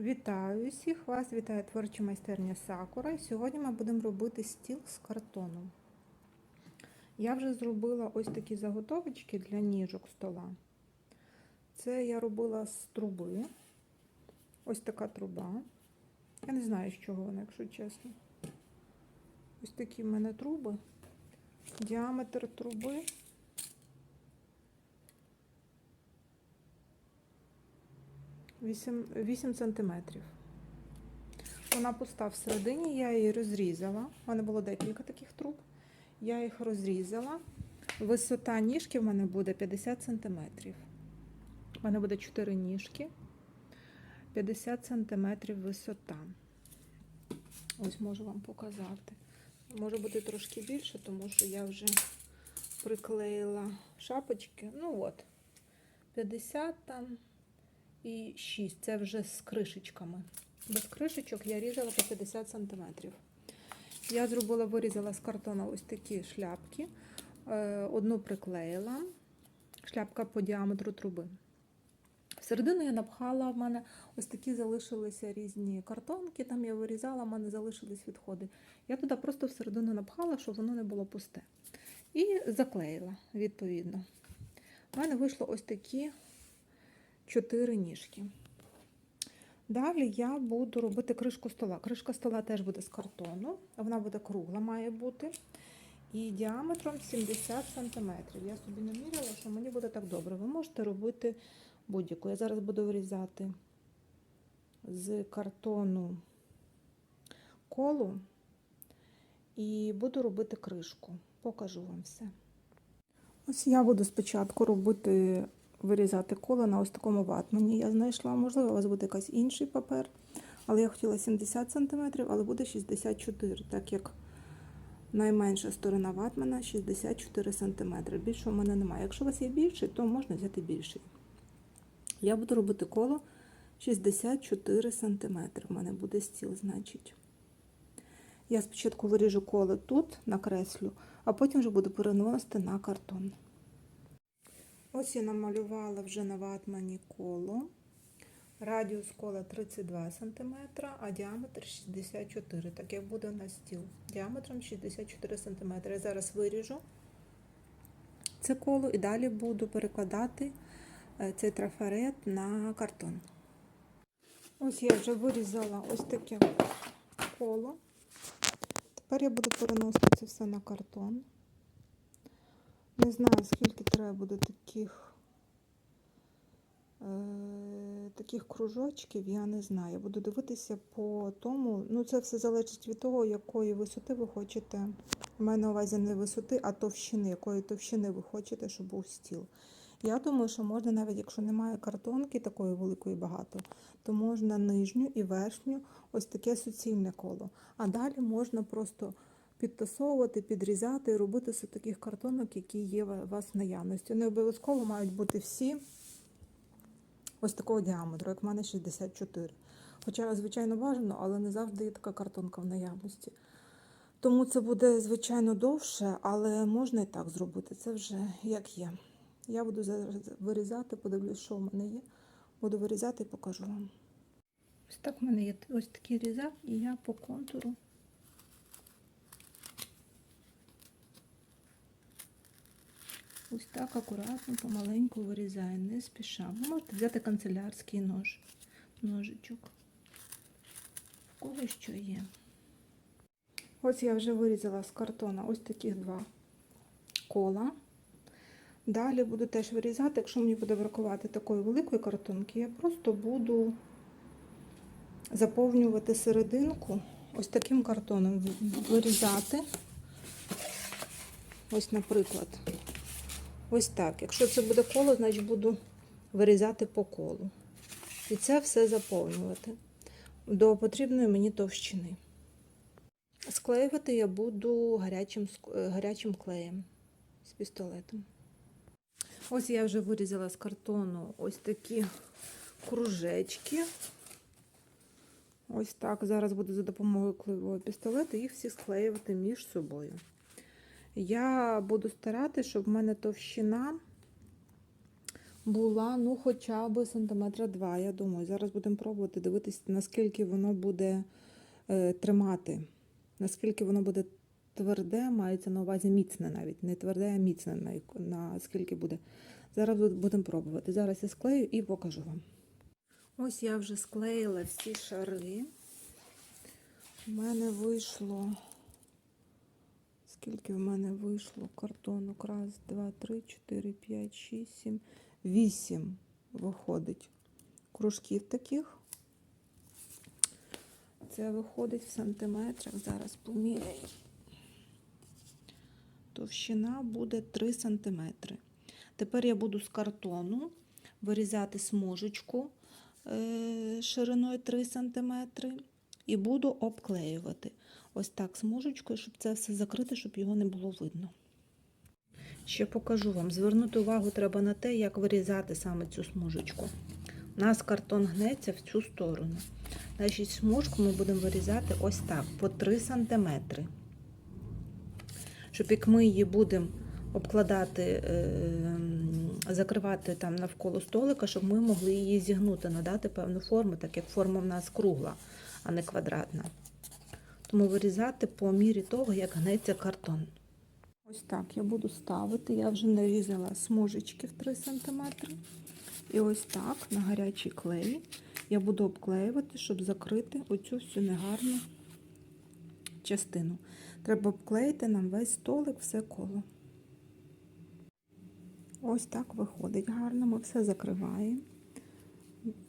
Вітаю всіх вас, вітає творча майстерня Сакура. Сьогодні ми будемо робити стіл з картону. Я вже зробила ось такі заготовочки для ніжок стола. Це я робила з труби. Ось така труба. Я не знаю, з чого вона, якщо чесно. Ось такі в мене труби. Діаметр труби. Вісім 8 сантиметрів. Вона пуста всередині, я її розрізала. У мене було декілька таких труб. Я їх розрізала. Висота ніжки в мене буде 50 сантиметрів. У мене буде 4 ніжки. 50 сантиметрів висота. Ось можу вам показати. Може бути трошки більше, тому що я вже приклеїла шапочки. Ну от, 50 там і 6. Це вже з кришечками. Без кришечок я різала по 50 см. Я зробила, вирізала з картона ось такі шляпки. Е, Одну приклеїла, шляпка по діаметру труби. Всередину я напхала, в мене ось такі залишилися різні картонки, там я вирізала, в мене залишились відходи. Я туди просто всередину напхала, щоб воно не було пусте. І заклеїла, відповідно. У мене вийшло ось такі чотири ніжки. Далі я буду робити кришку стола. Кришка стола теж буде з картону, вона буде кругла, має бути. І діаметром 70 см. Я собі наміряла, що мені буде так добре. Ви можете робити будь-яку. Я зараз буду вирізати з картону колу і буду робити кришку. Покажу вам все. Ось я буду спочатку робити вирізати коло на ось такому ватмані. Я знайшла, можливо, у вас буде якийсь інший папер, але я хотіла 70 см, але буде 64 так як найменша сторона ватмана 64 см. Більше у мене немає. Якщо у вас є більший, то можна взяти більший. Я буду робити коло 64 см. У мене буде стіл, значить. Я спочатку виріжу коло тут, накреслю, а потім вже буду переносити на картон. Ось я намалювала вже на ватмані коло. Радіус кола 32 см, а діаметр 64 так як буде на стіл. Діаметром 64 см. Я зараз виріжу це коло і далі буду перекладати цей трафарет на картон. Ось я вже вирізала ось таке коло. Тепер я буду переносити це все на картон. Не знаю, скільки треба буде таких е, таких кружочків, я не знаю. Буду дивитися по тому. Ну, це все залежить від того, якої висоти ви хочете. У мене на увазі не висоти, а товщини, якої товщини ви хочете, щоб був стіл. Я думаю, що можна, навіть якщо немає картонки такої великої багато, то можна нижню і верхню ось таке суцільне коло. А далі можна просто підтасовувати, підрізати і робити з таких картонок, які є у вас в наявності. Не обов'язково мають бути всі ось такого діаметру, як в мене 64. Хоча, звичайно, бажано, але не завжди є така картонка в наявності. Тому це буде, звичайно, довше, але можна і так зробити. Це вже як є. Я буду зараз вирізати, подивлюсь, що в мене є. Буду вирізати і покажу вам. Ось так в мене є ось такий різак, і я по контуру. Ось так акуратно, помаленьку вирізаю, не спіша. Ви можете взяти канцелярський нож, ножичок. В кого що є. Ось я вже вирізала з картона ось таких два кола. Далі буду теж вирізати, якщо мені буде бракувати такої великої картонки, я просто буду заповнювати серединку ось таким картоном, вирізати. Ось, наприклад, ось так. Якщо це буде коло, значить буду вирізати по колу. І це все заповнювати до потрібної мені товщини. Склеювати я буду гарячим, гарячим клеєм з пістолетом. Ось я вже вирізала з картону ось такі кружечки. Ось так. Зараз буду за допомогою клеєвого пістолету їх всі склеювати між собою. Я буду старатися, щоб в мене товщина була ну хоча б сантиметра два, я думаю. Зараз будемо пробувати дивитися, наскільки воно буде е, тримати, наскільки воно буде тверде, мається на увазі міцне навіть. Не тверде, а міцне, наскільки буде. Зараз будемо пробувати. Зараз я склею і покажу вам. Ось я вже склеїла всі шари. У мене вийшло. Скільки в мене вийшло картонок? Раз, два, три, чотири, п'ять, шість, сім, вісім виходить кружків таких. Це виходить в сантиметрах. Зараз поміряю. Товщина буде 3 сантиметри. Тепер я буду з картону вирізати смужечку е, шириною 3 сантиметри і буду обклеювати. Ось так смужечкою, щоб це все закрити, щоб його не було видно. Ще покажу вам. Звернути увагу треба на те, як вирізати саме цю смужечку. У нас картон гнеться в цю сторону. Значить, смужку ми будемо вирізати ось так, по 3 см. Щоб як ми її будемо обкладати, е, закривати там навколо столика, щоб ми могли її зігнути, надати певну форму, так як форма в нас кругла, а не квадратна. Тому вирізати по мірі того, як гнеться картон. Ось так я буду ставити. Я вже нарізала смужечки в 3 см. І ось так на гарячий клей я буду обклеювати, щоб закрити оцю всю негарну частину. Треба обклеїти нам весь столик, все коло. Ось так виходить гарно. Ми все закриваємо.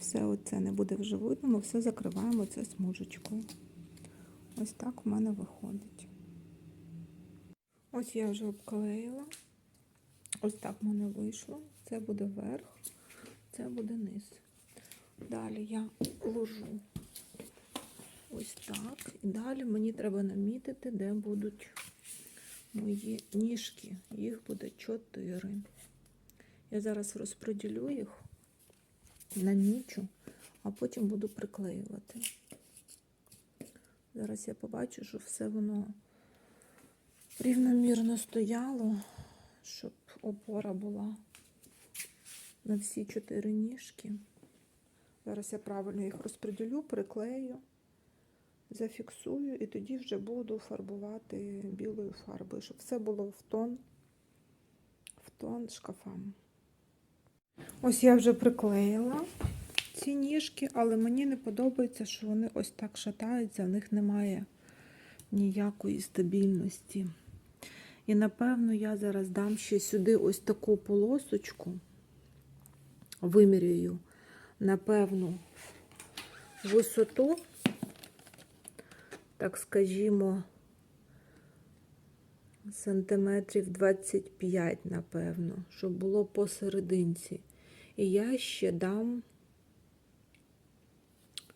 Все оце не буде вже видно, ми все закриваємо це смужечкою. Ось так в мене виходить. Ось я вже обклеїла. Ось так в мене вийшло. Це буде верх, це буде низ. Далі я ложу ось так. І далі мені треба намітити, де будуть мої ніжки. Їх буде чотири. Я зараз розподілю їх, намічу, а потім буду приклеювати. Зараз я побачу, що все воно рівномірно стояло, щоб опора була на всі чотири ніжки. Зараз я правильно їх розподілю, приклею, зафіксую і тоді вже буду фарбувати білою фарбою, щоб все було в тон, в тон шкафам. Ось я вже приклеїла ці ніжки, але мені не подобається, що вони ось так шатаються, в них немає ніякої стабільності. І напевно я зараз дам ще сюди ось таку полосочку, вимірюю, напевно, висоту, так скажімо, сантиметрів 25, напевно, щоб було посерединці. І я ще дам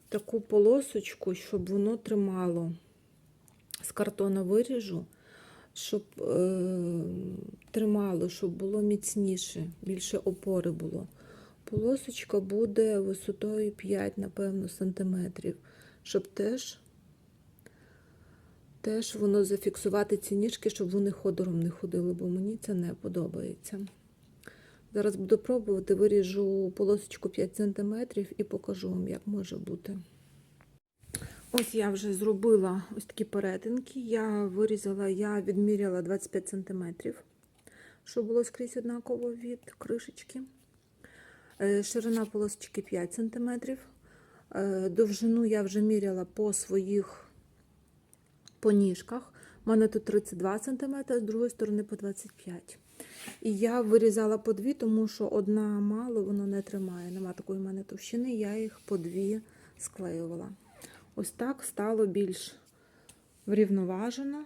таку полосочку, щоб воно тримало. З картона виріжу, щоб е, тримало, щоб було міцніше, більше опори було. Полосочка буде висотою 5, напевно, сантиметрів, щоб теж, теж воно зафіксувати ці ніжки, щоб вони ходором не ходили, бо мені це не подобається. Зараз буду пробувати, виріжу полосочку 5 см і покажу вам, як може бути. Ось я вже зробила ось такі перетинки. Я вирізала, я відміряла 25 см, щоб було скрізь однаково від кришечки. Е, Ширина полосочки 5 см. Е, Довжину я вже міряла по своїх по ніжках. У мене тут 32 см, а з другої сторони по 25 І я вирізала по дві, тому що одна мало, воно не тримає. Нема такої в мене товщини, я їх по дві склеювала. Ось так стало більш врівноважено.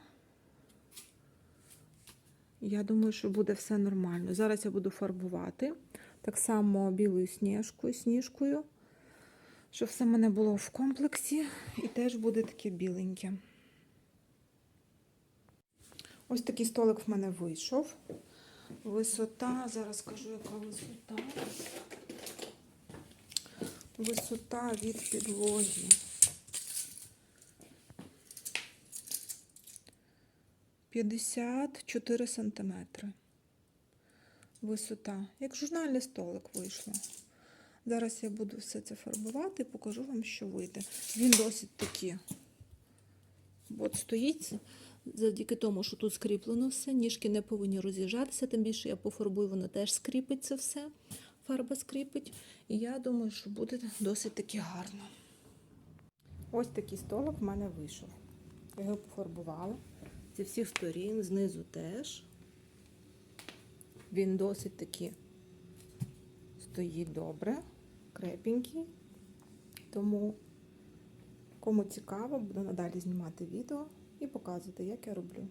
Я думаю, що буде все нормально. Зараз я буду фарбувати так само білою сніжкою, сніжкою, щоб все в мене було в комплексі і теж буде таке біленьке. Ось такий столик в мене вийшов. Висота, зараз скажу, яка висота. Висота від підлоги. 54 сантиметри. висота. Як журнальний столик вийшло. Зараз я буду все це фарбувати і покажу вам, що вийде. Він досить такий. От стоїть завдяки тому, що тут скріплено все, ніжки не повинні роз'їжджатися, тим більше я пофарбую, воно теж скріпить це все. Фарба скріпить. І я думаю, що буде досить таки гарно. Ось такий столик в мене вийшов. Я його пофарбувала зі всіх сторін, знизу теж. Він досить таки стоїть добре, крепенький. Тому, кому цікаво, буду надалі знімати відео і показувати, як я роблю.